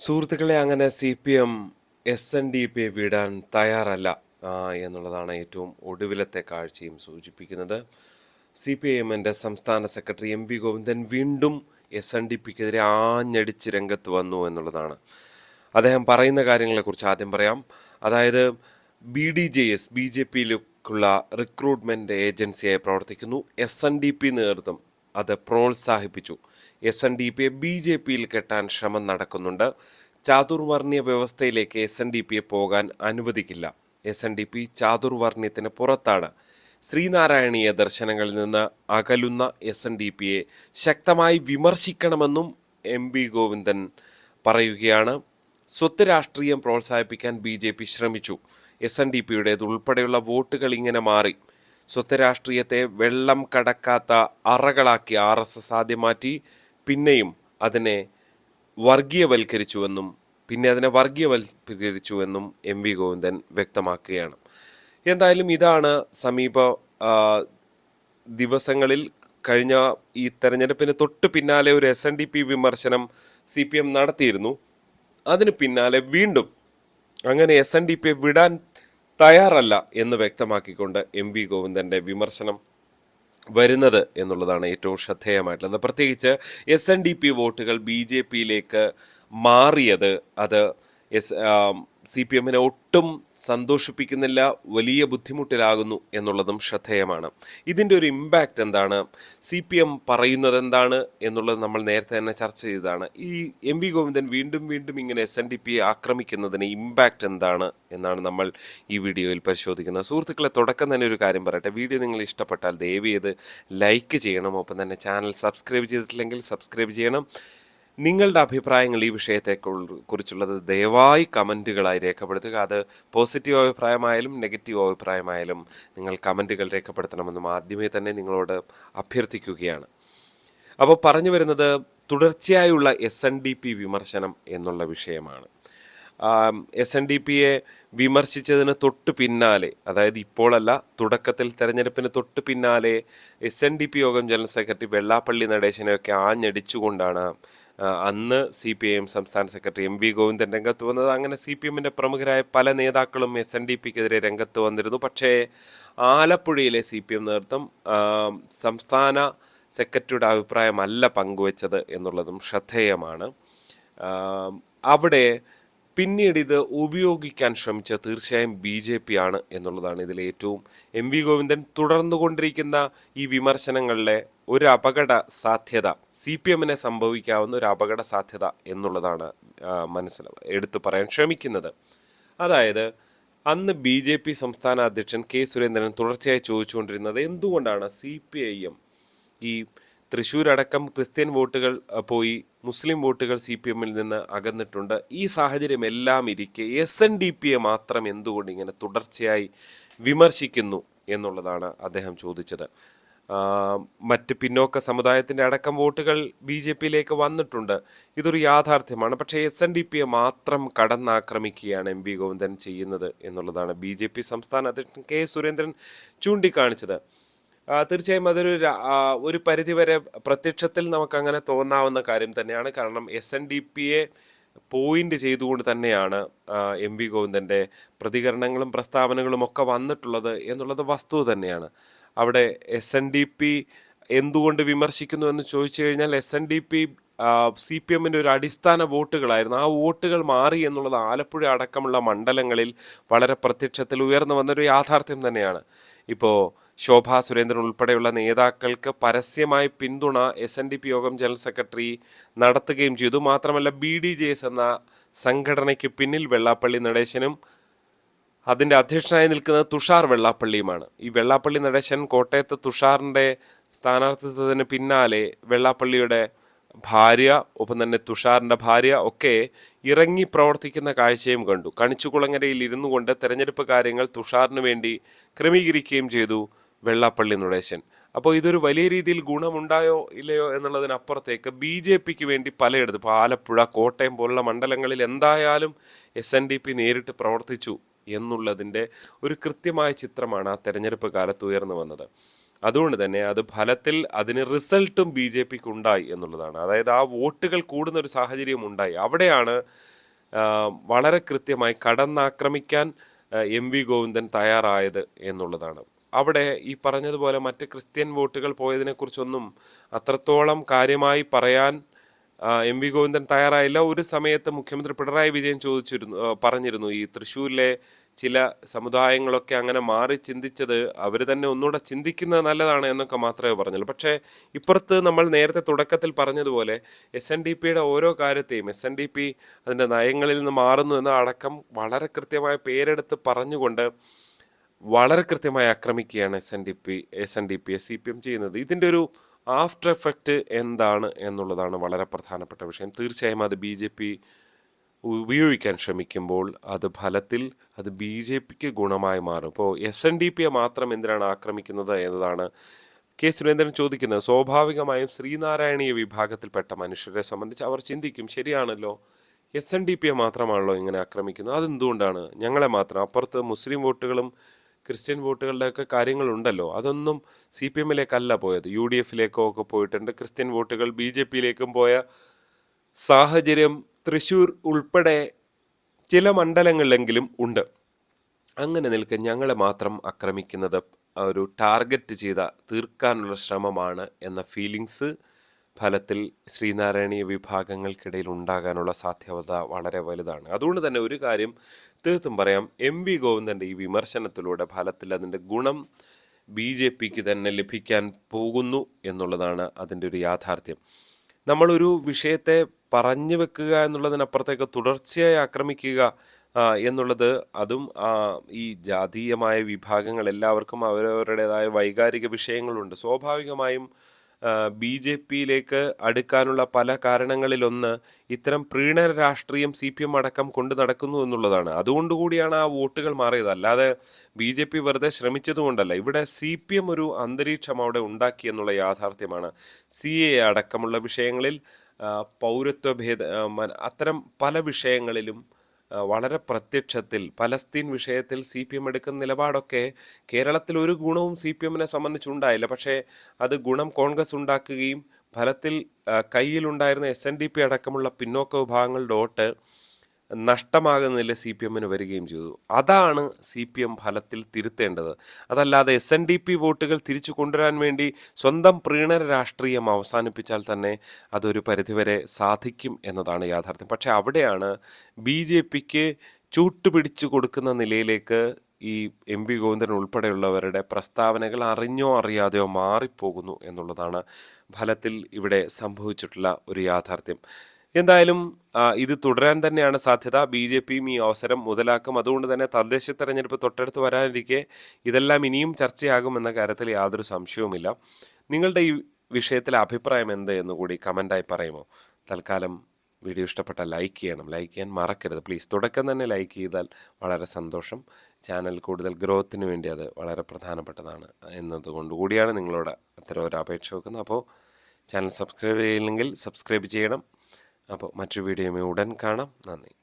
സുഹൃത്തുക്കളെ അങ്ങനെ C P M S N D P വിടാൻ തയ്യാറല്ല എന്നുള്ളതാണ് ഏറ്റവും ഒടുവിലത്തെ കാഴ്ചയും സൂചിപ്പിക്കുന്നത്. സി പി ഐ എമ്മിന്റെ സംസ്ഥാന സെക്രട്ടറി എം വി ഗോവിന്ദൻ വീണ്ടും എസ് എൻ ഡി പിക്കെതിരെ ആഞ്ഞടിച്ച് രംഗത്ത് വന്നു എന്നുള്ളതാണ്. അദ്ദേഹം പറയുന്ന കാര്യങ്ങളെക്കുറിച്ച് ആദ്യം പറയാം. അതായത് B D J S B J പിയിലേക്കുള്ള recruitment ഏജൻസിയായി പ്രവർത്തിക്കുന്നു. എസ് എൻ ഡി പി നേതൃത്വം അത് പ്രോത്സാഹിപ്പിച്ചു. എസ് എൻ ഡി പിയെ ബി ജെ പിയിൽ കെട്ടാൻ ശ്രമം നടക്കുന്നുണ്ട്. ചാതുർവർണീയ വ്യവസ്ഥയിലേക്ക് എസ് എൻ ഡി പിയെ പോകാൻ അനുവദിക്കില്ല. എസ് എൻ ഡി പി ചാതുർവർണയത്തിന് പുറത്താണ്. ശ്രീനാരായണീയ ദർശനങ്ങളിൽ നിന്ന് അകലുന്ന എസ് എൻ ഡി പിയെ ശക്തമായി വിമർശിക്കണമെന്നും എം വി ഗോവിന്ദൻ പറയുകയാണ്. സ്വത്ത് രാഷ്ട്രീയം പ്രോത്സാഹിപ്പിക്കാൻ ബി ജെ പി ശ്രമിച്ചു. എസ് എൻ ഡി പിയുടേത് ഉൾപ്പെടെയുള്ള വോട്ടുകൾ ഇങ്ങനെ മാറി. സ്വത്ത് രാഷ്ട്രീയത്തെ വെള്ളം കടക്കാത്ത അറകളാക്കി ആർ എസ് എസ് ആദ്യം മാറ്റി. പിന്നെയും അതിനെ വർഗീയവൽക്കരിച്ചുവെന്നും പിന്നെ അതിനെ വർഗീയവൽക്കരിച്ചുവെന്നും എം വി ഗോവിന്ദൻ വ്യക്തമാക്കുകയാണ്. എന്തായാലും ഇതാണ് സമീപ ദിവസങ്ങളിൽ കഴിഞ്ഞ ഈ തെരഞ്ഞെടുപ്പിന് തൊട്ട് പിന്നാലെ ഒരു എസ് എൻ ഡി പി വിമർശനം സി പി എം നടത്തിയിരുന്നു. അതിന് പിന്നാലെ വീണ്ടും അങ്ങനെ എസ് എൻ ഡി പിയെ വിടാൻ തയ്യാറല്ല എന്ന് വ്യക്തമാക്കിക്കൊണ്ട് എം വി ഗോവിന്ദന്റെ വിമർശനം വരുന്നത് എന്നുള്ളതാണ് ഏറ്റവും ശ്രദ്ധേയമായിട്ടുള്ളത്. പ്രത്യേകിച്ച് എസ് എൻ ഡി പി വോട്ടുകൾ ബി ജെ പിയിലേക്ക് മാറിയത് അത് എസ് സി പി എമ്മിനെ ഒട്ടും സന്തോഷിപ്പിക്കുന്നില്ല വലിയ ബുദ്ധിമുട്ടിലാകുന്നു എന്നുള്ളതും ശ്രദ്ധേയമാണ്. ഇതിന്റെ ഒരു ഇമ്പാക്റ്റ് എന്താണ്? സി പി എം പറയുന്നത് എന്താണ് എന്നുള്ളത് നമ്മൾ നേരത്തെ തന്നെ ചർച്ച ചെയ്തതാണ്. ഈ എം വി ഗോവിന്ദൻ വീണ്ടും വീണ്ടും ഇങ്ങനെ എസ് എൻ ഡി പിയെ ആക്രമിക്കുന്നതിന് ഇമ്പാക്റ്റ് എന്താണ് എന്നാണ് നമ്മൾ ഈ വീഡിയോയിൽ പരിശോധിക്കുന്നത്. സുഹൃത്തുക്കളെ തുടക്കം തന്നെ ഒരു കാര്യം പറയട്ടെ. വീഡിയോ നിങ്ങൾ ഇഷ്ടപ്പെട്ടാൽ ദയവ് ചെയ്ത് ലൈക്ക് ചെയ്യണം. ഒപ്പം തന്നെ ചാനൽ സബ്സ്ക്രൈബ് ചെയ്തിട്ടില്ലെങ്കിൽ സബ്സ്ക്രൈബ് ചെയ്യണം. നിങ്ങളുടെ അഭിപ്രായങ്ങൾ ഈ വിഷയത്തെ കുറിച്ചുള്ളത് ദയവായി കമന്റുകളായി രേഖപ്പെടുത്തുക. അത് പോസിറ്റീവ് അഭിപ്രായമായാലും നെഗറ്റീവ് അഭിപ്രായമായാലും നിങ്ങൾ കമന്റുകൾ രേഖപ്പെടുത്തണമെന്നും ആദ്യമേ തന്നെ നിങ്ങളോട് അഭ്യർത്ഥിക്കുകയാണ്. അപ്പോൾ പറഞ്ഞു വരുന്നത് തുടർച്ചയായുള്ള എസ് എൻ ഡി പി വിമർശനം എന്നുള്ള വിഷയമാണ്. എസ് എൻ ഡി പിയെ വിമർശിച്ചതിന് തൊട്ട് പിന്നാലെ അതായത് ഇപ്പോഴല്ല തുടക്കത്തിൽ തെരഞ്ഞെടുപ്പിന് തൊട്ട് പിന്നാലെ എസ് എൻ ഡി പി യോഗം ജനറൽ സെക്രട്ടറി വെള്ളാപ്പള്ളി നടേശനെയൊക്കെ ആഞ്ഞടിച്ചുകൊണ്ടാണ് അന്ന് സി പി ഐ എം സംസ്ഥാന സെക്രട്ടറി എം വി ഗോവിന്ദൻ രംഗത്ത് വന്നത്. അങ്ങനെ സി പി എമ്മിന്റെ പ്രമുഖരായ പല നേതാക്കളും എസ് എൻ ഡി പിക്കെതിരെ രംഗത്ത് വന്നിരുന്നു. പക്ഷേ ആലപ്പുഴയിലെ സി പി എം നേതൃത്വം സംസ്ഥാന സെക്രട്ടറിയുടെ അഭിപ്രായമല്ല പങ്കുവച്ചത് എന്നുള്ളതും ശ്രദ്ധേയമാണ്. അവിടെ പിന്നീട് ഇത് ഉപയോഗിക്കാൻ ശ്രമിച്ച തീർച്ചയായും ബി ജെ പി ആണ് എന്നുള്ളതാണ് ഇതിലെ ഏറ്റവും എം വി ഗോവിന്ദൻ തുടർന്നുകൊണ്ടിരിക്കുന്ന ഈ വിമർശനങ്ങളിലെ ഒരു അപകട സാധ്യത സി പി എമ്മിനെ സംഭവിക്കാവുന്ന ഒരു അപകട സാധ്യത എന്നുള്ളതാണ് മനസ്സിൽ എടുത്തു പറയാൻ ശ്രമിക്കുന്നത്. അതായത് അന്ന് ബി ജെ പി സംസ്ഥാന അധ്യക്ഷൻ കെ സുരേന്ദ്രൻ തുടർച്ചയായി ചോദിച്ചുകൊണ്ടിരുന്നത് എന്തുകൊണ്ടാണ് സി പി ഐ എം ഈ തൃശ്ശൂരടക്കം ക്രിസ്ത്യൻ വോട്ടുകൾ പോയി മുസ്ലിം വോട്ടുകൾ സി പി എമ്മിൽ നിന്ന് അകന്നിട്ടുണ്ട്. ഈ സാഹചര്യം എല്ലാം ഇരിക്കെ എസ് എൻ ഡി പിയെ മാത്രം എന്തുകൊണ്ട് ഇങ്ങനെ തുടർച്ചയായി വിമർശിക്കുന്നു എന്നുള്ളതാണ് അദ്ദേഹം ചോദിച്ചത്. മറ്റ് പിന്നോക്ക സമുദായത്തിന്റെ അടക്കം വോട്ടുകൾ ബി ജെ പിയിലേക്ക് വന്നിട്ടുണ്ട്. ഇതൊരു യാഥാർത്ഥ്യമാണ്. പക്ഷേ എസ് എൻ ഡി പിയെ മാത്രം കടന്നാക്രമിക്കുകയാണ് എം വി ഗോവിന്ദൻ ചെയ്യുന്നത് എന്നുള്ളതാണ് ബി ജെ പി സംസ്ഥാന അധ്യക്ഷൻ കെ സുരേന്ദ്രൻ ചൂണ്ടിക്കാണിച്ചത്. തീർച്ചയായും അതൊരു ഒരു പരിധിവരെ പ്രത്യക്ഷത്തിൽ നമുക്കങ്ങനെ തോന്നാവുന്ന കാര്യം തന്നെയാണ്. കാരണം എസ് എൻ ഡി പിയെ പോയിന്റ് ചെയ്തുകൊണ്ട് തന്നെയാണ് എം വി ഗോവിന്ദന്റെ പ്രതികരണങ്ങളും പ്രസ്താവനകളും ഒക്കെ വന്നിട്ടുള്ളത് എന്നുള്ളത് വസ്തു തന്നെയാണ്. അവിടെ എസ് എൻ ഡി പി എന്തുകൊണ്ട് വിമർശിക്കുന്നു എന്ന് ചോദിച്ചു കഴിഞ്ഞാൽ S N D P C P എമ്മിന്റെ ഒരു അടിസ്ഥാന വോട്ടുകളായിരുന്നു. ആ വോട്ടുകൾ മാറി എന്നുള്ളത് ആലപ്പുഴ അടക്കമുള്ള മണ്ഡലങ്ങളിൽ വളരെ പ്രത്യക്ഷത്തിൽ ഉയർന്നു വന്നൊരു യാഥാർത്ഥ്യം തന്നെയാണ്. ഇപ്പോൾ ശോഭാ സുരേന്ദ്രൻ ഉൾപ്പെടെയുള്ള നേതാക്കൾക്ക് പരസ്യമായി പിന്തുണ എസ് എൻ ഡി പി യോഗം ജനറൽ സെക്രട്ടറി നടത്തുകയും ചെയ്തു. മാത്രമല്ല ബി ഡി ജെ എസ് എന്ന സംഘടനയ്ക്ക് പിന്നിൽ വെള്ളാപ്പള്ളി നടേശനും അതിന്റെ അധ്യക്ഷനായി നിൽക്കുന്നത് തുഷാർ വെള്ളാപ്പള്ളിയുമാണ്. ഈ വെള്ളാപ്പള്ളി നടേശൻ കോട്ടയത്ത് തുഷാറിന്റെ സ്ഥാനാർത്ഥിത്വത്തിന് പിന്നാലെ വെള്ളാപ്പള്ളിയുടെ ഭാര്യ ഒപ്പം തന്നെ തുഷാറിന്റെ ഭാര്യ ഒക്കെ ഇറങ്ങി പ്രവർത്തിക്കുന്ന കാഴ്ചയും കണ്ടു. കണിച്ചുകുളങ്ങരയിൽ ഇരുന്നു കൊണ്ട് തെരഞ്ഞെടുപ്പ് കാര്യങ്ങൾ തുഷാറിന് വേണ്ടി ക്രമീകരിക്കുകയും ചെയ്തു വെള്ളാപ്പള്ളി നടേശൻ. അപ്പോൾ ഇതൊരു വലിയ രീതിയിൽ ഗുണമുണ്ടായോ ഇല്ലയോ എന്നുള്ളതിനപ്പുറത്തേക്ക് ബി ജെ പിക്ക് വേണ്ടി പലയിടത്തും ഇപ്പോൾ ആലപ്പുഴ കോട്ടയം പോലുള്ള മണ്ഡലങ്ങളിൽ എന്തായാലും എസ് എൻ ഡി പി നേരിട്ട് പ്രവർത്തിച്ചു എന്നുള്ളതിന്റെ ഒരു കൃത്യമായ ചിത്രമാണ് ആ തെരഞ്ഞെടുപ്പ് കാലത്ത് ഉയർന്നു വന്നത്. അതുകൊണ്ട് തന്നെ അത് ഫലത്തിൽ അതിന് റിസൾട്ടും ബി ജെ പിക്ക് ഉണ്ടായി എന്നുള്ളതാണ്. അതായത് ആ വോട്ടുകൾ കൂടുന്ന ഒരു സാഹചര്യം ഉണ്ടായി അവിടെയാണ് വളരെ കൃത്യമായി കടന്നാക്രമിക്കാൻ എം വി ഗോവിന്ദൻ തയ്യാറായത് എന്നുള്ളതാണ്. അവിടെ ഈ പറഞ്ഞതുപോലെ മറ്റ് ക്രിസ്ത്യൻ വോട്ടുകൾ പോയതിനെക്കുറിച്ചൊന്നും അത്രത്തോളം കാര്യമായി പറയാൻ എം വി ഗോവിന്ദൻ തയ്യാറായില്ല. ഒരു സമയത്ത് മുഖ്യമന്ത്രി പിണറായി വിജയൻ ചോദിച്ചിരുന്നു പറഞ്ഞിരുന്നു ഈ തൃശ്ശൂരിലെ ചില സമുദായങ്ങളൊക്കെ അങ്ങനെ മാറി ചിന്തിച്ചത് അവർ തന്നെ ഒന്നുകൂടെ ചിന്തിക്കുന്നത് നല്ലതാണ് എന്നൊക്കെ മാത്രമേ പറഞ്ഞുള്ളൂ. പക്ഷേ ഇപ്പുറത്ത് നമ്മൾ നേരത്തെ തുടക്കത്തിൽ പറഞ്ഞതുപോലെ എസ് എൻ ഡി പിയുടെ ഓരോ കാര്യത്തെയും എസ് എൻ ഡി പി അതിന്റെ നയങ്ങളിൽ നിന്ന് മാറുന്നു എന്ന അടക്കം വളരെ കൃത്യമായ പേരെടുത്ത് പറഞ്ഞുകൊണ്ട് വളരെ കൃത്യമായി ആക്രമിക്കുകയാണ് S N D P S N D P S C P M ചെയ്യുന്നത്. ഇതിന്റെ ഒരു ആഫ്റ്റർ എഫക്റ്റ് എന്താണ് എന്നുള്ളതാണ് വളരെ പ്രധാനപ്പെട്ട വിഷയം. തീർച്ചയായും അത് ബി ജെ പി ഉപയോഗിക്കാൻ ശ്രമിക്കുമ്പോൾ അത് ഫലത്തിൽ അത് ബി ജെ പിക്ക് ഗുണമായി മാറും. ഇപ്പോൾ എസ് എൻ ഡി പിയെ മാത്രം എന്തിനാണ് ആക്രമിക്കുന്നത് എന്നതാണ് കെ സുരേന്ദ്രൻ ചോദിക്കുന്നത്. സ്വാഭാവികമായും ശ്രീനാരായണീയ വിഭാഗത്തിൽപ്പെട്ട മനുഷ്യരെ സംബന്ധിച്ച് അവർ ചിന്തിക്കും ശരിയാണല്ലോ? എസ് എൻ ഡി പിയെ മാത്രമാണല്ലോ ഇങ്ങനെ ആക്രമിക്കുന്നത്. അതെന്തുകൊണ്ടാണ്? ഞങ്ങളെ മാത്രം. അപ്പുറത്ത് മുസ്ലിം വോട്ടുകളും ക്രിസ്ത്യൻ വോട്ടുകളുടെയൊക്കെ കാര്യങ്ങളുണ്ടല്ലോ. അതൊന്നും സി പി എമ്മിലേക്കല്ല പോയത്. യു ഡി എഫിലേക്കോ ഒക്കെ പോയിട്ടുണ്ട്. ക്രിസ്ത്യൻ വോട്ടുകൾ ബി ജെ പിയിലേക്കും പോയ സാഹചര്യം തൃശ്ശൂർ ഉൾപ്പെടെ ചില മണ്ഡലങ്ങളിലെങ്കിലും ഉണ്ട്. അങ്ങനെ നിൽക്കെ ഞങ്ങളെ മാത്രം ആക്രമിക്കുന്നത് ഒരു ടാർഗറ്റ് ചെയ്ത തീർക്കാനുള്ള ശ്രമമാണ് എന്ന ഫീലിങ്സ് ഫലത്തിൽ ശ്രീനാരായണീയ വിഭാഗങ്ങൾക്കിടയിൽ ഉണ്ടാകാനുള്ള സാധ്യത വളരെ വലുതാണ്. അതുകൊണ്ട് തന്നെ ഒരു കാര്യം തീർത്തും പറയാം. എം വി ഗോവിന്ദന്റെ ഈ വിമർശനത്തിലൂടെ ഫലത്തിൽ അതിന്റെ ഗുണം ബി ജെ പിക്ക് തന്നെ ലഭിക്കാൻ പോകുന്നു എന്നുള്ളതാണ് അതിന്റെ ഒരു യാഥാർത്ഥ്യം. നമ്മളൊരു വിഷയത്തെ പറഞ്ഞു വെക്കുക എന്നുള്ളതിനപ്പുറത്തേക്ക് തുടർച്ചയായി ആക്രമിക്കുക എന്നുള്ളത് അതും ഈ ജാതീയമായ വിഭാഗങ്ങൾ എല്ലാവർക്കും അവരവരുടേതായ വൈകാരിക വിഷയങ്ങളുണ്ട്. സ്വാഭാവികമായും ബി ജെ പിയിലേക്ക് അടുക്കാനുള്ള പല കാരണങ്ങളിലൊന്ന് ഇത്തരം പ്രീണ രാഷ്ട്രീയം സി പി എം അടക്കം കൊണ്ടു നടക്കുന്നു എന്നുള്ളതാണ്. അതുകൊണ്ടുകൂടിയാണ് ആ വോട്ടുകൾ മാറിയത്. അല്ലാതെ ബി ജെ പി വെറുതെ ശ്രമിച്ചതുകൊണ്ടല്ല. ഇവിടെ സി പി എം ഒരു അന്തരീക്ഷം അവിടെ ഉണ്ടാക്കി എന്നുള്ള യാഥാർത്ഥ്യമാണ് സി എ അടക്കമുള്ള വിഷയങ്ങളിൽ പൗരത്വ ഭേദ അത്തരം പല വിഷയങ്ങളിലും വളരെ പ്രത്യക്ഷത്തിൽ പലസ്തീൻ വിഷയത്തിൽ സി പി എം എടുക്കുന്ന നിലപാടൊക്കെ കേരളത്തിൽ ഒരു ഗുണവും സി പി എമ്മിനെ സംബന്ധിച്ചുണ്ടായില്ല. പക്ഷേ അത് ഗുണം കോൺഗ്രസ് ഉണ്ടാക്കുകയും ഫലത്തിൽ കയ്യിലുണ്ടായിരുന്ന എസ് എൻ ഡി പി അടക്കമുള്ള പിന്നോക്ക വിഭാഗങ്ങളുടെ വോട്ട് നഷ്ടമാകുന്നില്ല സി പി എമ്മിന് വരികയും ചെയ്തു. അതാണ് സി പി എം ഫലത്തിൽ തിരുത്തേണ്ടത്. അതല്ലാതെ എസ് എൻ ഡി പി വോട്ടുകൾ തിരിച്ചു കൊണ്ടുവരാൻ വേണ്ടി സ്വന്തം പ്രീണന രാഷ്ട്രീയം അവസാനിപ്പിച്ചാൽ തന്നെ അതൊരു പരിധിവരെ സാധിക്കും എന്നതാണ് യാഥാർത്ഥ്യം. പക്ഷേ അവിടെയാണ് ബി ജെ പിക്ക് ചൂട്ടുപിടിച്ചു കൊടുക്കുന്ന നിലയിലേക്ക് ഈ എം വി ഗോവിന്ദൻ ഉൾപ്പെടെയുള്ളവരുടെ പ്രസ്താവനകൾ അറിഞ്ഞോ അറിയാതെയോ മാറിപ്പോകുന്നു എന്നുള്ളതാണ് ഫലത്തിൽ ഇവിടെ സംഭവിച്ചിട്ടുള്ള ഒരു യാഥാർത്ഥ്യം. എന്തായാലും ഇത് തുടരാൻ തന്നെയാണ് സാധ്യത. ബി ജെ പിയും ഈ അവസരം മുതലാക്കും. അതുകൊണ്ട് തന്നെ തദ്ദേശ തെരഞ്ഞെടുപ്പ് തൊട്ടടുത്ത് വരാനിരിക്കെ ഇതെല്ലാം ഇനിയും ചർച്ചയാകുമെന്ന കാര്യത്തിൽ യാതൊരു സംശയവുമില്ല. നിങ്ങളുടെ ഈ വിഷയത്തിലെ അഭിപ്രായം എന്ത് എന്ന് കൂടി കമന്റായി പറയുമോ? തൽക്കാലം വീഡിയോ ഇഷ്ടപ്പെട്ട ലൈക്ക് ചെയ്യണം. ലൈക്ക് ചെയ്യാൻ മറക്കരുത്. പ്ലീസ് തുടക്കം തന്നെ ലൈക്ക് ചെയ്താൽ വളരെ സന്തോഷം. ചാനൽ കൂടുതൽ ഗ്രോത്തിന് വേണ്ടി അത് വളരെ പ്രധാനപ്പെട്ടതാണ് എന്നതുകൊണ്ട് കൂടിയാണ് നിങ്ങളോട് അത്തരം ഒരു അപേക്ഷ വെക്കുന്നത്. അപ്പോൾ ചാനൽ സബ്സ്ക്രൈബ് ചെയ്യില്ലെങ്കിൽ സബ്സ്ക്രൈബ് ചെയ്യണം. അപ്പോൾ മറ്റൊരു വീഡിയോയുമായി ഉടൻ കാണാം. നന്ദി.